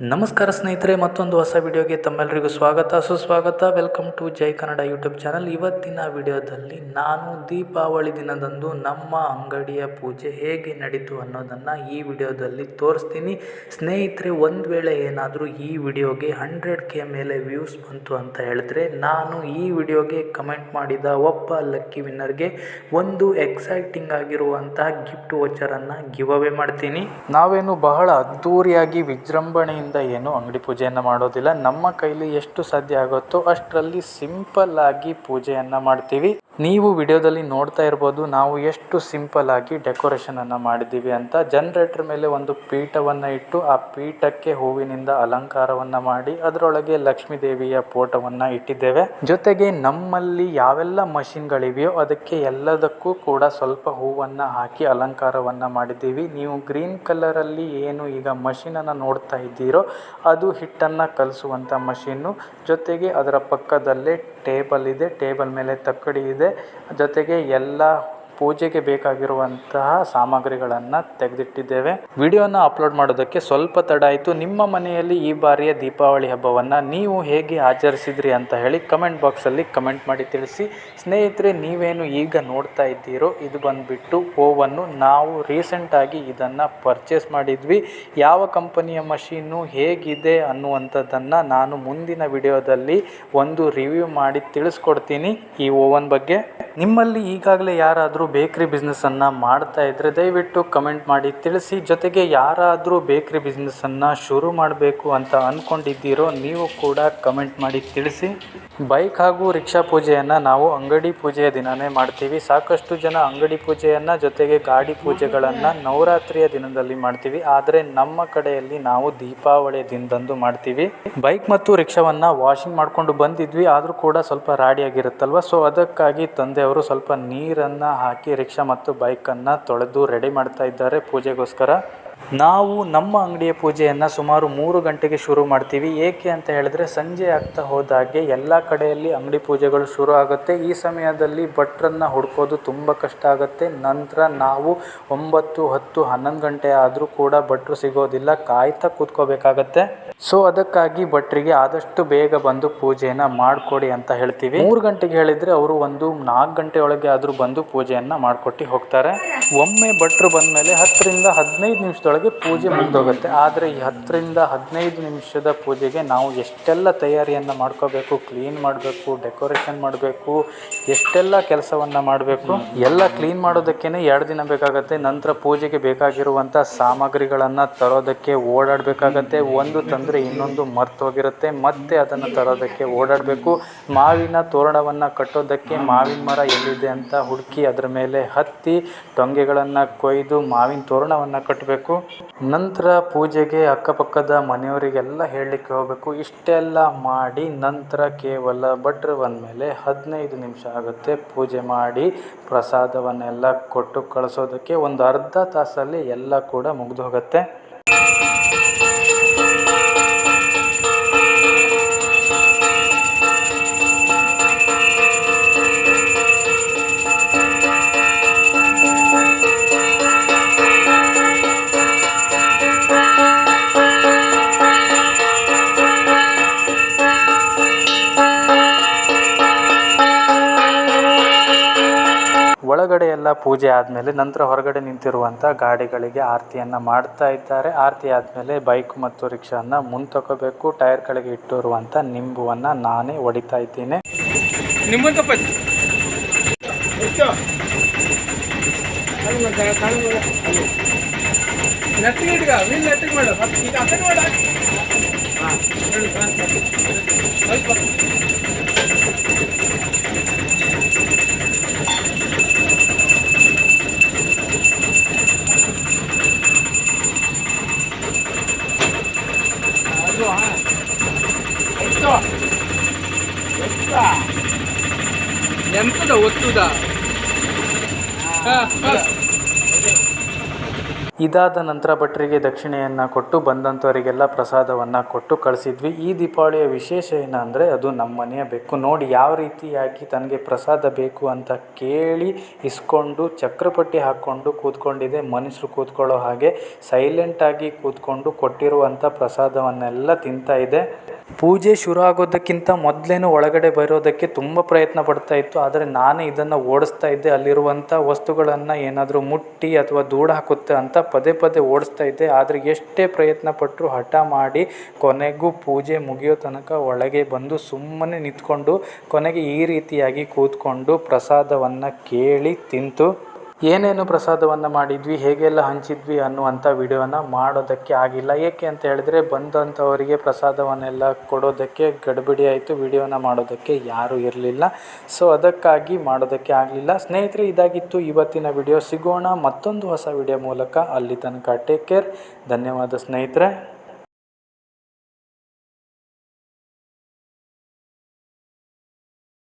ನಮಸ್ಕಾರ ಸ್ನೇಹಿತರೆ, ಮತ್ತೊಂದು ಹೊಸ ವಿಡಿಯೋಗೆ ತಮ್ಮೆಲ್ಲರಿಗೂ ಸ್ವಾಗತ. ಸುಸ್ವಾಗತ. Welcome to Jai Kannada YouTube channel ಇವತ್ತಿನ ವಿಡಿಯೋದಲ್ಲಿ ನಾನು ದೀಪಾವಳಿ ದಿನದಂದು ನಮ್ಮ ಅಂಗಡಿಯ ಪೂಜೆ ಹೇಗೆ ನಡೀತು ಅನ್ನೋದನ್ನು ಈ ವಿಡಿಯೋದಲ್ಲಿ ತೋರಿಸ್ತೀನಿ. ಸ್ನೇಹಿತರೆ, ಒಂದು ವೇಳೆ ಏನಾದರೂ ಈ ವಿಡಿಯೋಗೆ ಹಂಡ್ರೆಡ್ ಕೆ ಮೇಲೆ ವ್ಯೂಸ್ ಬಂತು ಅಂತ ಹೇಳಿದ್ರೆ, ನಾನು ಈ ವಿಡಿಯೋಗೆ ಕಮೆಂಟ್ ಮಾಡಿದ ಒಬ್ಬ ಲಕ್ಕಿ ವಿನ್ನರ್ಗೆ ಒಂದು ಎಕ್ಸೈಟಿಂಗ್ ಆಗಿರುವಂತಹ ಗಿಫ್ಟ್ ವೋಚರನ್ನು ಗಿವ್ ಅವೇ ಮಾಡ್ತೀನಿ. ನಾವೇನು ಬಹಳ ಅದ್ಧೂರಿಯಾಗಿ ವಿಜೃಂಭಣೆಯಿಂದ ಏನು ಅಂಗಡಿ ಪೂಜೆಯನ್ನು ಮಾಡೋದಿಲ್ಲ. ನಮ್ಮ ಕೈಲಿ ಎಷ್ಟು ಸಾಧ್ಯ ಆಗುತ್ತೋ ಅಷ್ಟರಲ್ಲಿ ಸಿಂಪಲ್ ಆಗಿ ಪೂಜೆಯನ್ನು ಮಾಡ್ತೀವಿ. ನೀವು ವಿಡಿಯೋದಲ್ಲಿ ನೋಡ್ತಾ ಇರ್ಬೋದು, ನಾವು ಎಷ್ಟು ಸಿಂಪಲ್ ಆಗಿ ಡೆಕೋರೇಷನ್ ಅನ್ನ ಮಾಡಿದ್ದೀವಿ ಅಂತ. ಜನರೇಟರ್ ಮೇಲೆ ಒಂದು ಪೀಠವನ್ನು ಇಟ್ಟು ಆ ಪೀಠಕ್ಕೆ ಹೂವಿನಿಂದ ಅಲಂಕಾರವನ್ನ ಮಾಡಿ, ಅದರೊಳಗೆ ಲಕ್ಷ್ಮೀ ದೇವಿಯ ಫೋಟೋವನ್ನು ಇಟ್ಟಿದ್ದೇವೆ. ಜೊತೆಗೆ ನಮ್ಮಲ್ಲಿ ಯಾವೆಲ್ಲ ಮಷಿನ್ಗಳಿವೆಯೋ ಅದಕ್ಕೆ ಎಲ್ಲದಕ್ಕೂ ಕೂಡ ಸ್ವಲ್ಪ ಹೂವನ್ನ ಹಾಕಿ ಅಲಂಕಾರವನ್ನ ಮಾಡಿದ್ದೀವಿ. ನೀವು ಗ್ರೀನ್ ಕಲರ್ ಅಲ್ಲಿ ಏನು ಈಗ ಮಷಿನ್ ಅನ್ನ ನೋಡ್ತಾ ಇದ್ದೀರೋ, ಅದು ಹಿಟ್ಟನ್ನ ಕಲಿಸುವಂಥ ಮಷಿನ್ನು ಜೊತೆಗೆ ಅದರ ಪಕ್ಕದಲ್ಲೇ ಟೇಬಲ್ ಇದೆ. ಟೇಬಲ್ ಮೇಲೆ ತಕ್ಕಡಿ ಇದೆ. ಜೊತೆಗೆ ಎಲ್ಲ ಪೂಜೆಗೆ ಬೇಕಾಗಿರುವಂತಹ ಸಾಮಗ್ರಿಗಳನ್ನು ತೆಗೆದಿಟ್ಟಿದ್ದೇವೆ. ವಿಡಿಯೋನ ಅಪ್ಲೋಡ್ ಮಾಡೋದಕ್ಕೆ ಸ್ವಲ್ಪ ತಡ ಆಯಿತು. ನಿಮ್ಮ ಮನೆಯಲ್ಲಿ ಈ ಬಾರಿಯ ದೀಪಾವಳಿ ಹಬ್ಬವನ್ನು ನೀವು ಹೇಗೆ ಆಚರಿಸಿದ್ರಿ ಅಂತ ಹೇಳಿ ಕಮೆಂಟ್ ಬಾಕ್ಸಲ್ಲಿ ಕಮೆಂಟ್ ಮಾಡಿ ತಿಳಿಸಿ. ಸ್ನೇಹಿತರೆ, ನೀವೇನು ಈಗ ನೋಡ್ತಾ ಇದ್ದೀರೋ ಇದು ಬಂದುಬಿಟ್ಟು ಓವನ್ನು ನಾವು ರೀಸೆಂಟಾಗಿ ಇದನ್ನು ಪರ್ಚೇಸ್ ಮಾಡಿದ್ವಿ. ಯಾವ ಕಂಪನಿಯ ಮಷೀನು ಹೇಗಿದೆ ಅನ್ನುವಂಥದ್ದನ್ನು ನಾನು ಮುಂದಿನ ವಿಡಿಯೋದಲ್ಲಿ ಒಂದು ರಿವ್ಯೂ ಮಾಡಿ ತಿಳಿಸ್ಕೊಡ್ತೀನಿ ಈ ಓವನ್ ಬಗ್ಗೆ. ನಿಮ್ಮಲ್ಲಿ ಈಗಾಗಲೇ ಯಾರಾದರೂ ಬೇಕ್ರಿ ಬಿಸ್ನೆಸ್ಸನ್ನು ಮಾಡ್ತಾ ಇದ್ದರೆ ದಯವಿಟ್ಟು ಕಮೆಂಟ್ ಮಾಡಿ ತಿಳಿಸಿ. ಜೊತೆಗೆ ಯಾರಾದರೂ ಬೇಕ್ರಿ ಬಿಸ್ನೆಸ್ಸನ್ನು ಶುರು ಮಾಡಬೇಕು ಅಂತ ಅಂದ್ಕೊಂಡಿದ್ದೀರೋ ನೀವು ಕೂಡ ಕಮೆಂಟ್ ಮಾಡಿ ತಿಳಿಸಿ. ಬೈಕ್ ಹಾಗೂ ರಿಕ್ಷಾ ಪೂಜೆಯನ್ನು ನಾವು ಅಂಗಡಿ ಪೂಜೆಯ ದಿನವೇ ಮಾಡ್ತೀವಿ. ಸಾಕಷ್ಟು ಜನ ಅಂಗಡಿ ಪೂಜೆಯನ್ನು ಜೊತೆಗೆ ಗಾಡಿ ಪೂಜೆಗಳನ್ನು ನವರಾತ್ರಿಯ ದಿನದಲ್ಲಿ ಮಾಡ್ತೀವಿ. ಆದರೆ ನಮ್ಮ ಕಡೆಯಲ್ಲಿ ನಾವು ದೀಪಾವಳಿಯ ದಿನದಂದು ಮಾಡ್ತೀವಿ. ಬೈಕ್ ಮತ್ತು ರಿಕ್ಷಾವನ್ನು ವಾಷಿಂಗ್ ಮಾಡಿಕೊಂಡು ಬಂದಿದ್ವಿ. ಆದರೂ ಕೂಡ ಸ್ವಲ್ಪ ರಾಡಿಯಾಗಿರುತ್ತಲ್ವ ಸೊ ಅದಕ್ಕಾಗಿ ತಂದೆಯವರು ಸ್ವಲ್ಪ ನೀರನ್ನು ಹಾಕಿ ರಿಕ್ಷಾ ಮತ್ತು ಬೈಕನ್ನು ತೊಳೆದು ರೆಡಿ ಮಾಡ್ತಾ ಇದ್ದಾರೆ. ಪೂಜೆಗೋಸ್ಕರ ನಾವು ನಮ್ಮ ಅಂಗಡಿಯ ಪೂಜೆಯನ್ನು ಸುಮಾರು ಮೂರು ಗಂಟೆಗೆ ಶುರು ಮಾಡ್ತೀವಿ. ಏಕೆ ಅಂತ ಹೇಳಿದ್ರೆ ಸಂಜೆ ಆಗ್ತಾ ಹೋದಾಗೆ ಎಲ್ಲ ಕಡೆಯಲ್ಲಿ ಅಂಗಡಿ ಪೂಜೆಗಳು ಶುರು ಆಗುತ್ತೆ. ಈ ಸಮಯದಲ್ಲಿ ಭಟ್ರನ್ನು ಹುಡ್ಕೋದು ತುಂಬ ಕಷ್ಟ ಆಗುತ್ತೆ. ನಂತರ ನಾವು ಒಂಬತ್ತು, ಹತ್ತು, ಹನ್ನೊಂದು ಗಂಟೆ ಆದರೂ ಕೂಡ ಭಟ್ರು ಸಿಗೋದಿಲ್ಲ. ಕಾಯ್ತಾ ಕೂತ್ಕೋಬೇಕಾಗತ್ತೆ. ಸೊ ಅದಕ್ಕಾಗಿ ಭಟ್ರಿಗೆ ಆದಷ್ಟು ಬೇಗ ಬಂದು ಪೂಜೆಯನ್ನು ಮಾಡಿಕೊಡಿ ಅಂತ ಹೇಳ್ತೀವಿ. ಮೂರು ಗಂಟೆಗೆ ಹೇಳಿದರೆ ಅವರು ಒಂದು ನಾಲ್ಕು ಗಂಟೆ ಒಳಗೆ ಆದರೂ ಬಂದು ಪೂಜೆಯನ್ನು ಮಾಡಿಕೊಟ್ಟು ಹೋಗ್ತಾರೆ. ಒಮ್ಮೆ ಭಟ್ರು ಬಂದಮೇಲೆ ಹತ್ತರಿಂದ ಹದಿನೈದು ನಿಮಿಷದೊಳಗೆ ಪೂಜೆ ಮುಗಿದೋಗುತ್ತೆ ಆದರೆ ಈ ಹತ್ತರಿಂದ ಹದಿನೈದು ನಿಮಿಷದ ಪೂಜೆಗೆ ನಾವು ಎಷ್ಟೆಲ್ಲ ತಯಾರಿಯನ್ನು ಮಾಡ್ಕೋಬೇಕು ಕ್ಲೀನ್ ಮಾಡಬೇಕು ಡೆಕೋರೇಷನ್ ಮಾಡಬೇಕು, ಎಷ್ಟೆಲ್ಲ ಕೆಲಸವನ್ನು ಮಾಡಬೇಕು, ಎಲ್ಲ ಕ್ಲೀನ್ ಮಾಡೋದಕ್ಕೇ ಎರಡು ದಿನ ಬೇಕಾಗುತ್ತೆ. ನಂತರ ಪೂಜೆಗೆ ಬೇಕಾಗಿರುವಂಥ ಸಾಮಗ್ರಿಗಳನ್ನು ತರೋದಕ್ಕೆ ಓಡಾಡಬೇಕಾಗತ್ತೆ. ಒಂದು ತಂದರೆ ಇನ್ನೊಂದು ಮರ್ತೋಗಿರುತ್ತೆ ಮತ್ತೆ ಅದನ್ನು ತರೋದಕ್ಕೆ ಓಡಾಡಬೇಕು. ಮಾವಿನ ತೋರಣವನ್ನು ಕಟ್ಟೋದಕ್ಕೆ ಮಾವಿನ ಮರ ಎಲ್ಲಿದೆ ಅಂತ ಹುಡುಕಿ ಅದರ ಮೇಲೆ ಹತ್ತಿ, ಟೊಂಗೆಗಳನ್ನು ಕೊಯ್ದು ಮಾವಿನ ತೋರಣವನ್ನು ಕಟ್ಟಬೇಕು ನಂತರ ಪೂಜೆಗೆ ಅಕ್ಕಪಕ್ಕದ ಮನೆಯವರಿಗೆಲ್ಲ ಹೇಳಲಿಕ್ಕೆ ಹೋಗಬೇಕು. ಇಷ್ಟೆಲ್ಲ ಮಾಡಿ ನಂತರ ಕೇವಲ ಭಟ್ರು ಬಂದಮೇಲೆ ಹದಿನೈದು ನಿಮಿಷ ಆಗುತ್ತೆ ಪೂಜೆ ಮಾಡಿ ಪ್ರಸಾದವನ್ನೆಲ್ಲ ಕೊಟ್ಟು ಕಳಿಸೋದಕ್ಕೆ. ಒಂದು ಅರ್ಧ ತಾಸಲ್ಲಿ ಎಲ್ಲ ಕೂಡ ಮುಗಿದು ಹೋಗುತ್ತೆ. ಒಳಗಡೆ ಎಲ್ಲ ಪೂಜೆ ಆದಮೇಲೆ ನಂತರ ಹೊರಗಡೆ ನಿಂತಿರುವಂಥ ಗಾಡಿಗಳಿಗೆ ಆರತಿಯನ್ನು ಮಾಡ್ತಾ ಇದ್ದಾರೆ. ಆರತಿ ಆದಮೇಲೆ ಬೈಕ್ ಮತ್ತು ರಿಕ್ಷಾವನ್ನು ಮುಂದೆ ತಗೋಬೇಕು ಟೈರ್ ಕೆಳಗೆ ಇಟ್ಟಿರುವಂಥ ನಿಂಬುವನ್ನು ನಾನೇ ಹೊಡಿತಾ ಇದ್ದೀನಿ. ಮಾಡು ಮತ್ತೆ ಈಗ ಆ ಕಡೆ ಮಾಡ ಹಾಂ ಹೇಳು ಸ್ವಲ್ಪ ಅದು ಹಾಂ ಎಷ್ಟು ಎಷ್ಟು ಎಂತದ ಒತ್ತುದ? ಇದಾದ ನಂತರ ಭಟ್ರಿಗೆ ದಕ್ಷಿಣೆಯನ್ನು ಕೊಟ್ಟು ಬಂದಂಥವರಿಗೆಲ್ಲ ಪ್ರಸಾದವನ್ನು ಕೊಟ್ಟು ಕಳಿಸಿದ್ವಿ. ಈ ದೀಪಾವಳಿಯ ವಿಶೇಷ ಏನಂದರೆ ಅದು ನಮ್ಮ ಮನೆಯ ಬೆಕ್ಕು. ನೋಡಿ ಯಾವ ರೀತಿಯಾಗಿ ತನಗೆ ಪ್ರಸಾದ ಬೇಕು ಅಂತ ಕೇಳಿ ಇಸ್ಕೊಂಡು ಚಕ್ರಪಟ್ಟಿ ಹಾಕ್ಕೊಂಡು ಕೂತ್ಕೊಂಡಿದೆ. ಮನುಷ್ಯರು ಕೂತ್ಕೊಳ್ಳೋ ಹಾಗೆ ಸೈಲೆಂಟಾಗಿ ಕೂತ್ಕೊಂಡು ಕೊಟ್ಟಿರುವಂಥ ಪ್ರಸಾದವನ್ನೆಲ್ಲ ತಿಂತಾ ಇದೆ. ಪೂಜೆ ಶುರು ಆಗೋದಕ್ಕಿಂತ ಮೊದಲೇನು ಒಳಗಡೆ ಬರೋದಕ್ಕೆ ತುಂಬ ಪ್ರಯತ್ನ ಪಡ್ತಾ ಇತ್ತು. ಆದರೆ ನಾನೇ ಇದನ್ನು ಓಡಿಸ್ತಾ ಇದ್ದೆ. ಅಲ್ಲಿರುವಂಥ ವಸ್ತುಗಳನ್ನು ಏನಾದರೂ ಮುಟ್ಟಿ ಅಥವಾ ದೂಡ ಹಾಕುತ್ತೆ ಅಂತ ಪದೇ ಪದೇ ಓಡಿಸ್ತಾ ಇದ್ದೆ. ಆದರೆ ಎಷ್ಟೇ ಪ್ರಯತ್ನ ಪಟ್ಟರು ಹಠ ಮಾಡಿ ಕೊನೆಗೂ ಪೂಜೆ ಮುಗಿಯೋ ತನಕ ಒಳಗೆ ಬಂದು ಸುಮ್ಮನೆ ನಿಂತ್ಕೊಂಡು ಕೊನೆಗೆ ಈ ರೀತಿಯಾಗಿ ಕೂತ್ಕೊಂಡು ಪ್ರಸಾದವನ್ನು ಕೇಳಿ ತಿಂತು. ಏನೇನು ಪ್ರಸಾದವನ್ನು ಮಾಡಿದ್ವಿ, ಹೇಗೆಲ್ಲ ಹಂಚಿದ್ವಿ ಅನ್ನುವಂಥ ವಿಡಿಯೋನ ಮಾಡೋದಕ್ಕೆ ಆಗಿಲ್ಲ. ಏಕೆ ಅಂತ ಹೇಳಿದ್ರೆ, ಬಂದಂಥವರಿಗೆ ಪ್ರಸಾದವನ್ನೆಲ್ಲ ಕೊಡೋದಕ್ಕೆ ಗಡಿಬಿಡಿ ಆಯಿತು, ವಿಡಿಯೋನ ಮಾಡೋದಕ್ಕೆ ಯಾರೂ ಇರಲಿಲ್ಲ. ಸೊ ಅದಕ್ಕಾಗಿ ಮಾಡೋದಕ್ಕೆ ಆಗಲಿಲ್ಲ. ಸ್ನೇಹಿತರೆ, ಇದಾಗಿತ್ತು ಇವತ್ತಿನ ವಿಡಿಯೋ. ಸಿಗೋಣ ಮತ್ತೊಂದು ಹೊಸ ವಿಡಿಯೋ ಮೂಲಕ. ಅಲ್ಲಿ ತನಕ ಟೇಕ್ ಕೇರ್ ಧನ್ಯವಾದ ಸ್ನೇಹಿತರೆ.